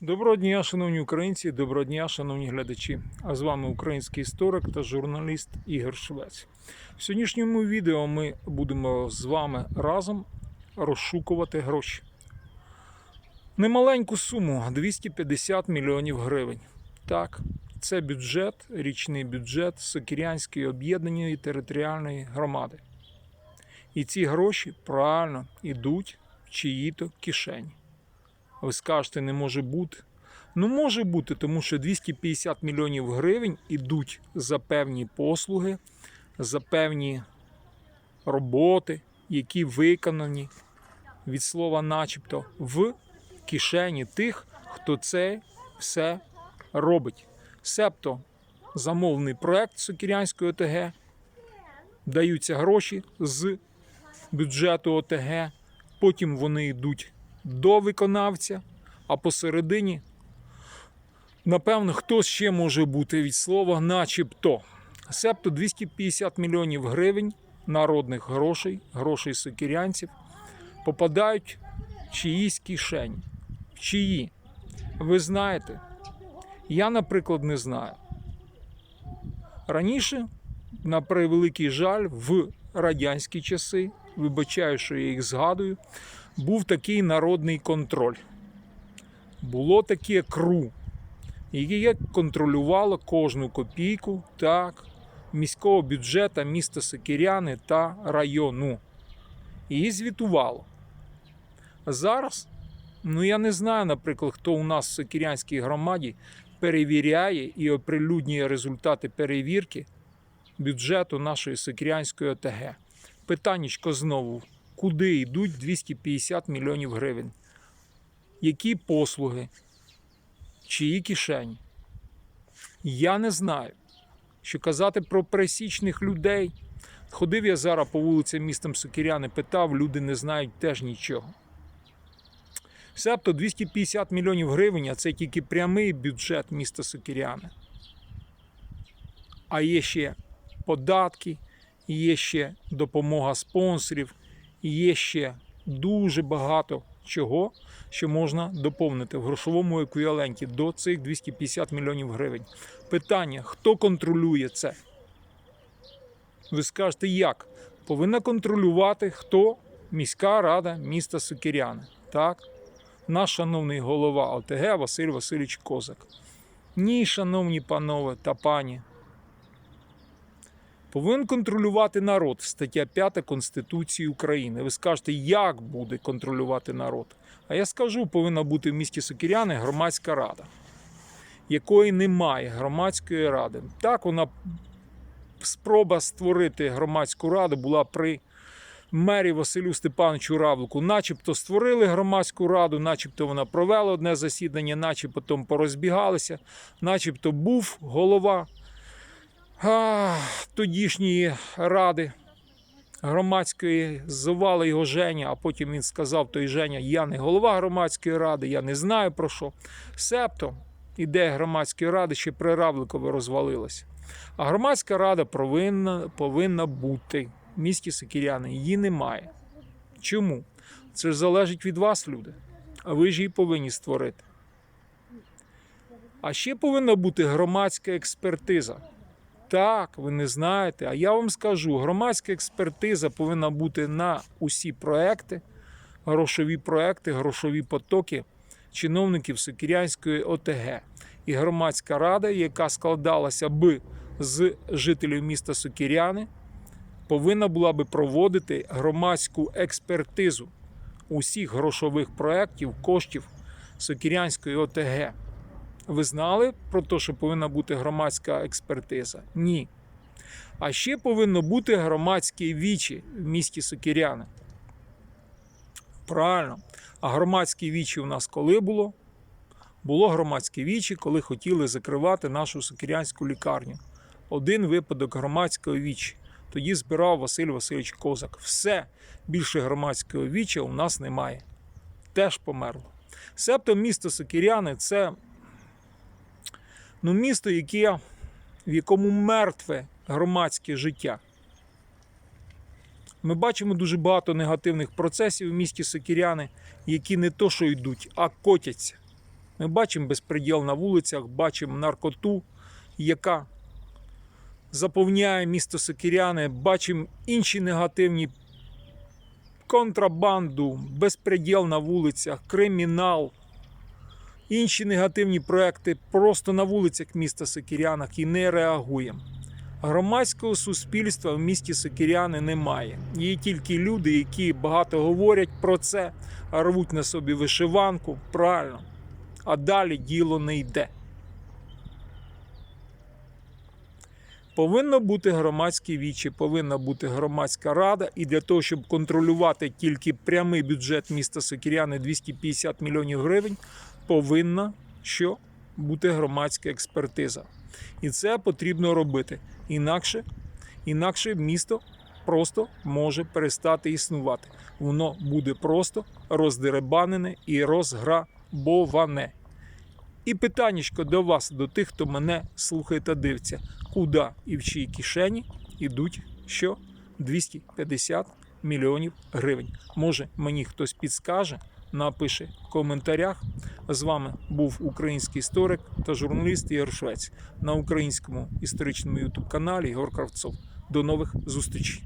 Доброго дня, шановні українці, доброго дня, шановні глядачі. А з вами український історик та журналіст Ігор Швець. В сьогоднішньому відео ми будемо з вами разом розшукувати гроші. Немаленьку суму 250 мільйонів гривень. Так, це бюджет, річний бюджет Сокірянської об'єднаної територіальної громади. І ці гроші правильно йдуть в чиї-то кишені. Ви скажете, не може бути. Ну, може бути, тому що 250 мільйонів гривень ідуть за певні послуги, за певні роботи, які виконані від слова начебто в кишені тих, хто це все робить. Себто замовний проект Сокірянської ОТГ, даються гроші з бюджету ОТГ, потім вони йдуть до виконавця, а посередині, напевно, хто ще може бути від слова начебто. Себто 250 мільйонів гривень народних грошей, грошей сокірянців, попадають в чиїсь кишені. В чиї? Ви знаєте, я, наприклад, не знаю. Раніше, на превеликий жаль, в радянські часи, вибачаю, що я їх згадую, був такий народний контроль. Було таке КРУ, яке контролювало кожну копійку так, міського бюджету міста Сокиряни та району. І звітувало. Зараз, ну я не знаю, наприклад, хто у нас в Сокирянській громаді перевіряє і оприлюднює результати перевірки бюджету нашої Сокирянської ОТГ. Питаннячко знову куди йдуть 250 мільйонів гривень. Які послуги, чиї кишені? Я не знаю. Що казати про пересічних людей. Ходив я зараз по вулицям містом Сокиряни, питав, люди не знають теж нічого. Себто 250 мільйонів гривень, а це тільки прямий бюджет міста Сокиряни. А є ще податки, є ще допомога спонсорів, є ще дуже багато чого, що можна доповнити в грошовому еквіваленті до цих 250 мільйонів гривень. Питання: хто контролює це? Ви скажете, як? Повинна контролювати хто? Міська рада міста Сокиряни. Так? Наш шановний голова ОТГ Василь Васильович Козак. Ні, шановні панове та пані, Повинен контролювати народ. Стаття 5 Конституції України. Ви скажете, як буде контролювати народ? А я скажу, повинна бути в місті Сокиряни громадська рада, якої немає громадської ради. Так, вона спроба створити громадську раду була при мері Василю Степановичу Равлику. Начебто створили громадську раду, начебто вона провела одне засідання, начебто потім порозбігалися, начебто був голова тодішньої ради громадської звали його Женя, а потім він сказав той Женя, я не голова громадської ради, я не знаю про що. Себто ідея громадської ради ще при Равликові розвалилася. А громадська рада повинна, повинна бути в місті Сокіряни. Її немає. Чому? Це залежить від вас, люди. А ви ж її повинні створити. А ще повинна бути громадська експертиза. Так, ви не знаєте. А я вам скажу: громадська експертиза повинна бути на усі проекти, грошові проекти, грошові потоки чиновників Сокірянської ОТГ. І громадська рада, яка складалася би з жителів міста Сокіряни, повинна була би проводити громадську експертизу усіх грошових проєктів, коштів Сокірянської ОТГ. Ви знали про те, що повинна бути громадська експертиза? Ні. А ще повинно бути громадське вічі в місті Сокіряни. Правильно. А громадське вічі у нас коли було? Було громадське вічі, коли хотіли закривати нашу сокірянську лікарню. Один випадок громадського вічі. Тоді збирав Василь Васильович Козак. Все більше громадського віча у нас немає. Теж померло. Себто місто Сокіряни це ну, місто, яке, в якому мертве громадське життя. Ми бачимо дуже багато негативних процесів в місті Сокіряни, які не то, що йдуть, а котяться. Ми бачимо безпреділ на вулицях, бачимо наркоту, яка заповняє місто Сокиряне, бачимо інші негативні контрабанду, безпреділ на вулицях, кримінал, інші негативні проекти просто на вулицях міста Сокирянах і не реагуємо. Громадського суспільства в місті Сокіряни немає. Є тільки люди, які багато говорять про це, рвуть на собі вишиванку, правильно. А далі діло не йде. Повинно бути громадське віче, повинна бути громадська рада, і для того, щоб контролювати тільки прямий бюджет міста Сокиряни 250 мільйонів гривень, повинна що бути громадська експертиза. І це потрібно робити. Інакше, інакше місто просто може перестати існувати. Воно буде просто роздеребанене і розграбоване. І питаннячко до вас, до тих, хто мене слухає та дивиться, куди і в чиї кишені йдуть що 250 мільйонів гривень. Може, мені хтось підскаже, напише в коментарях. З вами був український історик та журналіст Ігор Швець на українському історичному ютуб каналі Ігор Кравцов. До нових зустрічей.